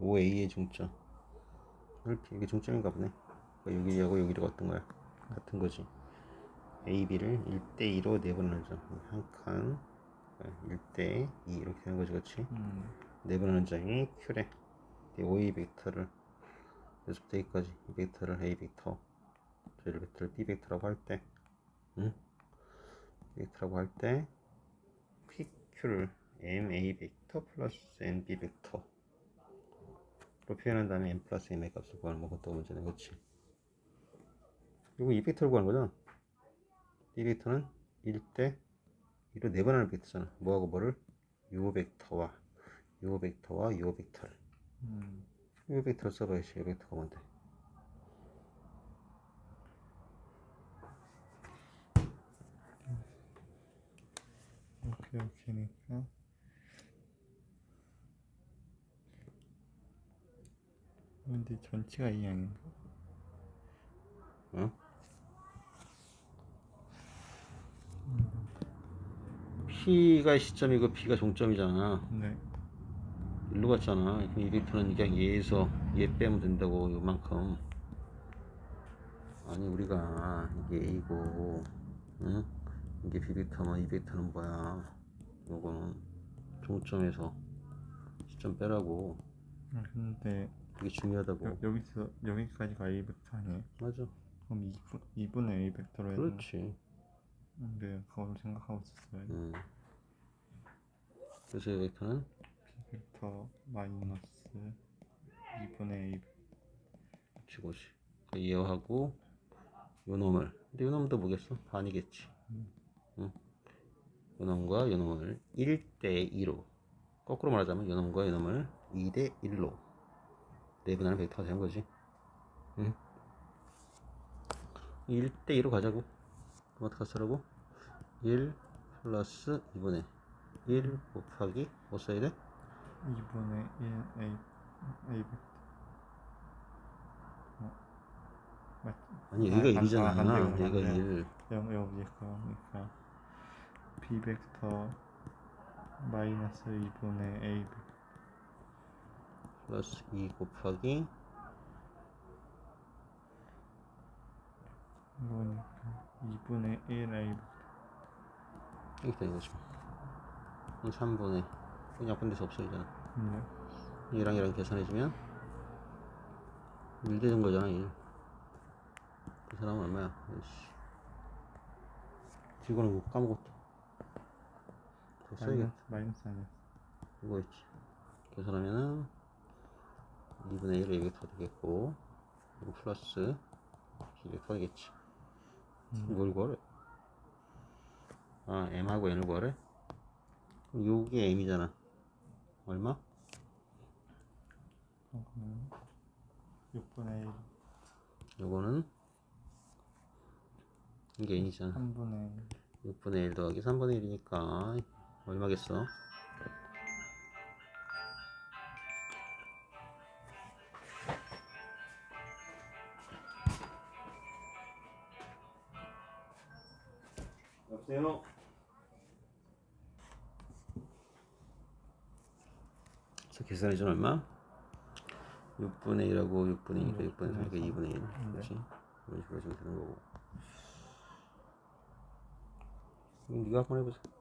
5A의 중점. 이게 중점인가 보네. 그러니까 여기하고 여기가 어떤 거야. 같은 거지. AB를 1대2로 내보내는 점한칸. 1대2 이렇게 되는 거지 그렇지 음. 내보내는 점이 Q래. 이 OA 벡터를 여기서부터 여기까지. 이 벡터를 A 벡터. 저를 벡터를 B 벡터라고 할때. 응? 벡터라고 할 때. PQ를 MA 벡터 플러스 MB 벡터로 표현한 다음에 M 플러스 M의 값을 구하는 뭐 그것도 문제네. 그렇지? 그리고 이 벡터를 구하는 거잖아 이 벡터는 1대 2로 내보내는 벡터잖아. 뭐하고 뭐를? 요 벡터와 요 벡터와 요 벡터를. 음. 요 벡터를 써봐야지 요 벡터가 뭔데? 이렇게 이렇게니까 근데 전체가 이 양인가? 어? P가 시점이고 B가 종점이잖아. 네. 일로 갔잖아. 그럼 이 벡터는 그냥 얘에서 얘 빼면 된다고 요만큼. 아니 우리가 이게 A고, 응? 이게 B 벡터면 이 벡터는 뭐야? 요거는 종점에서 시점 빼라고. 아, 근데 그게 중요하다고. 여, 여기서 여기까지가 A 벡터 아니에요? 맞아. 그럼 2분, 2분의 A 벡터로 해야? 그렇지. 근데 그걸 생각하고 있었어요. 음. 그래서 이 벡터는 B 벡터 마이너스 2분의 A 치고지. 그 이어하고 요 놈을. 근데 요 놈도 뭐겠어? 반이겠지. 응. 요 놈과 요 놈을 1대 2로 거꾸로 말하자면 요 놈과 요 놈을 2대 1로 내분하는 벡터가 되는 거지. 응. 1대 2로 가자고. 그럼 어떻게 쓰라고? 1 플러스 2분의 1 곱하기 뭐 써야 돼? 2분의 1 A A 벡터 어. 맞 아니 아, 여기가 안- 1이잖아. 아, 안 돼요, 안 여기가 돼요. 1. 영 여기가 그러니까 B 벡터 마이너스 2분의 A 벡터 플러스 2 곱하기 이거니까 2분의 1 A 벡터 이렇게 되는 거죠. 3분의 그냥 분대서 없어지잖아. 네. 얘랑 얘랑 계산해주면 1 되는 거잖아 1. 그 사람은 얼마야? 이씨. 이거는 뭐 까먹었다. 더 써야겠다. 마이너스 아니야 이거 있지. 계산하면은 2분의 1 얘기가 되겠고 이거 플러스 이게 되겠지. 음. 이걸 구하래. 아, m하고 n을 구하래? 요게 m이잖아. 얼마? 그러면 6분의 1 요거는 이게 n이잖아. 3분의 1 6분의 1 더하기 3분의 1이니까 얼마겠어? 여보세요? 자, 계산해 준 얼마? 6분의 1하고 6분의 1이니까 6분의 3이니까 2분의 1. 그렇지? 이런 식으로 해주면 되는 거고. 그럼 네가 한번 해보자.